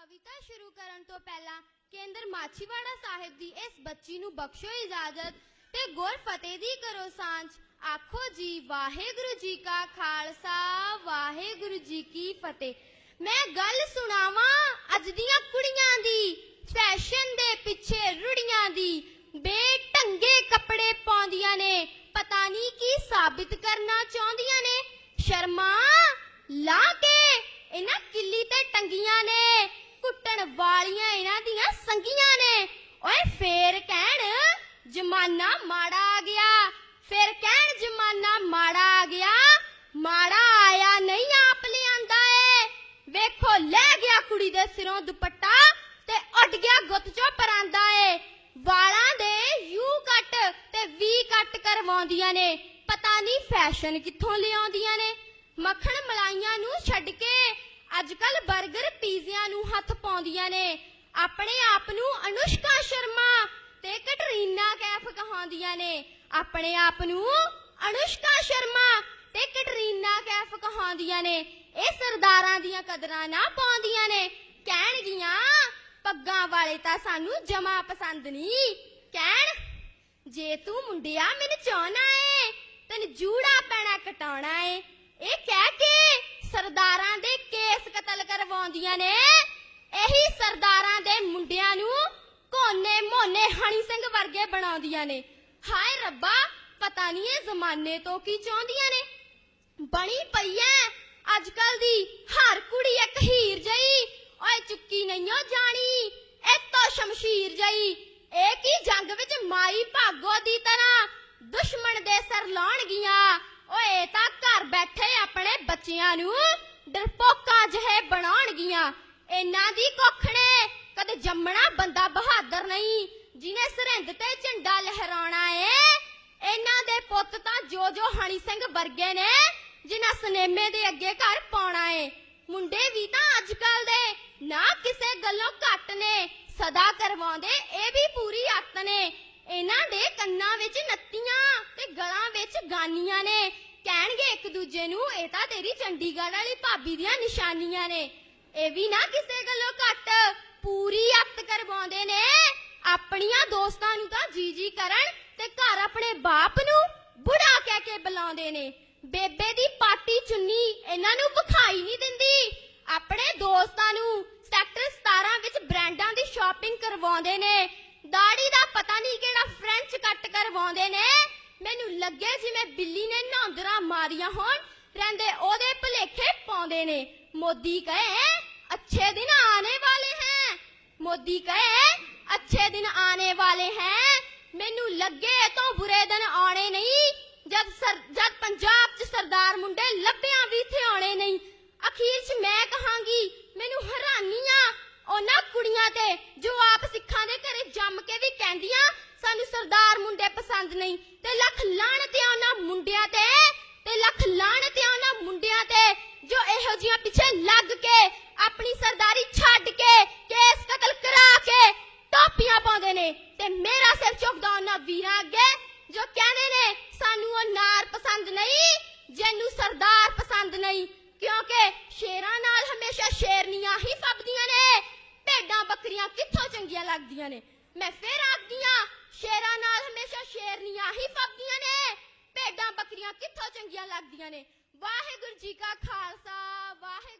ਕਵਿਤਾ ਸ਼ੁਰੂ ਕਰਨ ਤੋਂ ਪਹਿਲਾਂ ਕੇਂਦਰ ਮਾਛੀਵਾੜਾ ਸਾਹਿਬ ਦੀ ਇਸ ਬੱਚੀ ਨੂੰ ਬਖਸ਼ੋ ਇਜਾਜ਼ਤ ਤੇ ਗੁਰ ਫਤਿਹ ਦੀ ਕਰੋ ਸਾਂਝ। ਆਖੋ ਜੀ, ਵਾਹਿਗੁਰੂ ਜੀ ਕਾ ਖਾਲਸਾ, ਵਾਹਿਗੁਰੂ ਜੀ ਕੀ ਫਤਿਹ। ਮੈਂ ਗੱਲ ਸੁਣਾਵਾਂ ਅੱਜ ਦੀਆਂ ਕੁੜੀਆਂ ਦੀ, ਫੈਸ਼ਨ ਦੇ ਪਿੱਛੇ ਰੁੜੀਆਂ ਦੀ। ਬੇਢੰਗੇ ਕੱਪੜੇ ਪਾਉਂਦੀਆਂ ਨੇ, ਪਤਾ ਨਹੀਂ ਕੀ ਸਾਬਿਤ ਕਰਨਾ ਚਾਹੁੰਦੀਆਂ ਨੇ। ਸ਼ਰਮਾ, ਲਾ ਕੇ, ਇਹਨਾਂ ਕਿੱਲੀ ਤੇ ਟੰਗੀਆਂ ਨੇ। ਕੁੱਟਣ ਵਾਲੀਆਂ ਇਹਨਾਂ ਦੀਆਂ ਸੰਗੀਆਂ ਨੇ। ਓਏ ਫੇਰ ਕਹਿਣ, ਜਮਾਨਾ ਮਾੜਾ ਆ ਗਿਆ। ਫੇਰ ਕਹਿਣ, ਜਮਾਨਾ ਮਾੜਾ ਆ ਗਿਆ। ਮਾੜਾ ਆਇਆ ਨਹੀਂ, ਆਪ ਲਿਆਂਦਾ ਏ। ਵੇਖੋ, ਲੈ ਗਿਆ ਕੁੜੀ ਦੇ ਸਿਰੋਂ ਦੁਪੱਟਾ ਤੇ ਉੱਡ ਗਿਆ ਗੁੱਤ ਚੋਂ ਪਰਾਂਦਾ ਏ। ਵਾਲਾਂ ਦੇ ਯੂ ਕੱਟ ਤੇ ਵੀ ਕੱਟ ਕਰਵਾਉਂਦੀਆਂ ਨੇ। ਪਤਾ ਨਹੀਂ ਫੈਸ਼ਨ ਕਿੱਥੋਂ ਲਿਆਉਂਦੀਆਂ ਨੇ। ਮੱਖਣ ਮਲਾਈਆਂ ਨੂੰ ਛੱਡ ਕੇ ਅੱਜ ਕੱਲ 버ਗਰ ਪੀਜ਼ਿਆਂ ਨੂੰ ਹੱਥ ਪਾਉਂਦੀਆਂ ਨੇ ਆਪਣੇ ਆਪ ਨੂੰ ਅਨੁਸ਼ਕਾ ਸ਼ਰਮਾ ਤੇ ਕਟਰੀਨਾ ਕੈਫ ਕਹਾਉਂਦੀਆਂ ਨੇ। ਆਪਣੇ ਆਪ ਨੂੰ ਅਨੁਸ਼ਕਾ ਸ਼ਰਮਾ ਤੇ ਕਟਰੀਨਾ ਕੈਫ ਕਹਾਉਂਦੀਆਂ ਨੇ। ਇਹ ਸਰਦਾਰਾਂ ਦੀਆਂ ਕਦਰਾਂ ਨਾ ਪਾਉਂਦੀਆਂ ਨੇ। ਕਹਿਣਗੀਆਂ ਪੱਗਾਂ ਵਾਲੇ ਤਾਂ ਸਾਨੂੰ ਜਮਾ ਪਸੰਦ ਨਹੀਂ। ਕਹਿਣ, ਜੇ ਤੂੰ ਮੁੰਡਿਆ ਮੈਨੂੰ ਚਾਹਣਾ ਏ, ਤੈਨੂੰ ਜੂੜਾ ਪੈਣਾ ਕਟਾਉਣਾ ਏ। ਇਹ ਕਹਿ ਕੇ ਸਰਦਾਰਾਂ ਦੇ ਕੇਸ ਕਤਲ ਕਰਵਾਉਂਦੀਆਂ ਨੇ। ਇਹੀ ਸਰਦਾਰਾਂ ਦੇ ਮੁੰਡਿਆਂ ਨੂੰ ਕੋਨੇ ਮੋਨੇ ਹਣੀ ਸਿੰਘ ਵਰਗੇ ਬਣਾਉਂਦੀਆਂ ਨੇ। ਹਾਏ ਰੱਬਾ, ਪਤਾ ਨਹੀਂ ਇਹ ਜ਼ਮਾਨੇ ਤੋਂ ਕੀ ਚਾਹੁੰਦੀਆਂ ਨੇ। ਬਣੀ ਪਈ ਐ ਅੱਜ ਕੱਲ ਦੀ ਹਰ ਕੁੜੀ ਇੱਕ ਹੀਰ ਜਈ, ਓਏ ਚੁੱਕੀ ਨਹੀਂਓ ਜਾਣੀ ਐਤੋ ਸ਼ਮਸ਼ੀਰ ਜਈ। ਇਹ ਕੀ ਜੰਗ ਵਿੱਚ ਮਾਈ ਭਾਗੋ ਦੀ ਤਰ੍ਹਾਂ ਦੁਸ਼ਮਣ ਦੇ ਸਰ ਲਾਉਣਗੀਆਂ। ਓਏ ਇਹ ਤਾਂ ਘਰ ਬੈਠੇ ਆਪਣੇ ਬੱਚਿਆਂ ਨੂੰ ਡਰਪੋਕਾਂ ਜਿਹੇ ਬਣਾਉਣਗੀਆਂ। ਇਹਨਾਂ ਦੀ ਕੁੱਖ ਨੇ। ਕਦੇ ਜੰਮਣਾ ਬੰਦਾ ਬਹਾਦਰ ਨਹੀਂ, ਜਿਹਨੇ ਸਰਹੰਦ ਤੇ ਝੰਡਾ ਲਹਿਰਾਉਣਾ ਏ। ਇਹਨਾਂ ਦੇ ਪੁੱਤ ਤਾਂ ਜੋ ਜੋ ਹਣੀ ਸਿੰਘ ਵਰਗੇ ਨੇ, ਜਿਨ੍ਹਾਂ ਸਨੇਮੇ ਦੇ ਅੱਗੇ ਘਰ ਪਾਉਣਾ ਏ। ਮੁੰਡੇ ਵੀ ਤਾਂ ਅੱਜ ਕੱਲ ਦੇ, ਨਾ ਕਿਸੇ ਗੱਲੋਂ ਘੱਟ ਨੇ। ਸਦਾ ਕਰਵਾਉਂਦੇ, ਇਹ ਵੀ ਪੂਰੀ ਅੱਤ ਨੇ। ਇਹਨਾਂ ਦੇ ਕੰਨਾਂ ਵਿੱਚ ਨੱਤੀਆਂ ਤੇ ਗਲਾਂ ਵਿੱਚ ਗਾਨੀਆਂ ਨੇ। ਕਹਿਣਗੇ ਇੱਕ ਦੂਜੇ ਨੂੰ, ਇਹ ਤਾਂ ਤੇਰੀ ਚੰਡੀਗੜ੍ਹ ਵਾਲੀ ਭਾਬੀ ਦੀਆਂ ਨਿਸ਼ਾਨੀਆਂ ਨੇ। ਇਹ ਵੀ ਨਾ ਕਿਸੇ ਗੱਲੋਂ ਘੱਟ। ਪੂਰੀ ਅੱਤ ਕਰਵਾਉਂਦੇ ਨੇ। ਆਪਣੀਆਂ ਦੋਸਤਾਂ ਨੂੰ ਤਾਂ ਜੀ ਜੀ ਕਰਨ ਤੇ ਘਰ ਆਪਣੇ ਬਾਪ ਨੂੰ ਬੁੜਾ ਕਹਿ ਕੇ ਬੁਲਾਉਂਦੇ ਨੇ। ਬੇਬੇ ਦੀ ਪਾਟੀ ਚੁੰਨੀ ਇਹਨਾਂ ਨੂੰ ਵਿਖਾਈ ਨਹੀਂ ਦਿੰਦੀ। ਆਪਣੇ ਦੋਸਤਾਂ ਨੂੰ ਸੈਕਟਰ 17 ਵਿੱਚ ਬ੍ਰਾਂਡਾਂ ਦੀ ਸ਼ਾਪਿੰਗ ਕਰਵਾਉਂਦੇ ਨੇ। ਦਾੜੀ ਦਾ ਪਤਾ ਨਹੀਂ ਕਿਹੜਾ ਫ੍ਰੈਂਚ ਕੱਟ ਕਰਵਾਉਂਦੇ ਨੇ। ਮੈਨੂੰ ਲੱਗੇ ਜਿਵੇਂ ਬਿੱਲੀ ਨੇ ਨੌਂਦਰਾਂ ਮਾਰੀਆਂ ਹੋਣ, ਰਹਿੰਦੇ ਉਹਦੇ ਭਲੇਖੇ ਪਾਉਂਦੇ ਨੇ। ਮੋਦੀ ਕਹੇ ਅੱਛੇ ਦਿਨ ਆਣੇ ਵਾਲੇ ਹੈ ਮੋਦੀ ਕਹੇ ਅੱਛੇ ਦਿਨ ਆਣੇ ਵਾਲੇ ਹੈ ਮੈਨੂੰ ਲੱਗੇ ਤੋਂ ਬੁਰੇ ਦਿਨ ਆਉਣੇ ਨਹੀਂ ਜਦ ਜਦ ਪੰਜਾਬ 'ਚ ਸਰਦਾਰ ਮੁੰਡੇ ਲੱਭਿਆਂ ਵੀ ਇੱਥੇ ਆਉਣੇ ਨਹੀਂ ਅਖੀਰ 'ਚ ਮੈਂ ਕਹਾਂਗੀ ਮੈਨੂੰ ਹੈਰਾਨੀਆਂ ਉਹਨਾਂ ਕੁੜੀਆਂ ਤੇ ਜੋ ਆਪ ਸਿੱਖਾਂ ਦੇ ਘਰੇ ਜੰਮ ਕੇ ਵੀ ਕਹਿੰਦੀਆਂ ਸਾਨੂੰ ਸਰਦਾਰ ਮੁੰਡੇ ਪਸੰਦ ਨਹੀਂ ਤੇ ਲੱਖ ਲਾਹਣਤ ਆ ਉਹਨਾਂ ਮੁੰਡਿਆਂ ਤੇ ਤੇ ਲੱਖ ਲਾਹਣਤ ਆ ਉਹਨਾਂ ਮੁੰਡਿਆਂ ਤੇ ਜੋ ਇਹੋ ਜੀਆਂ ਪਿੱਛੇ ਲੱਗ ਕੇ ਹਮੇਸ਼ਾ ਸ਼ੇਰਨੀਆਂ ਹੀ ਫੱਬਦੀਆਂ ਨੇ ਭੇਡਾਂ ਬੱਕਰੀਆਂ ਕਿੱਥੋਂ ਚੰਗੀਆਂ ਲੱਗਦੀਆਂ ਨੇ ਮੈਂ ਫੇਰ ਆਖਦੀਆਂ ਸ਼ੇਰਾਂ ਨਾਲ ਹਮੇਸ਼ਾ ਸ਼ੇਰਨੀਆਂ ਹੀ ਫੱਬਦੀਆਂ ਨੇ ਭੇਡਾਂ ਬੱਕਰੀਆਂ ਕਿੱਥੋਂ ਚੰਗੀਆਂ ਲੱਗਦੀਆਂ ਨੇ ਵਾਹਿਗੁਰੂ ਜੀ ਕਾ ਖਾਲਸਾ ਵਾਹਿ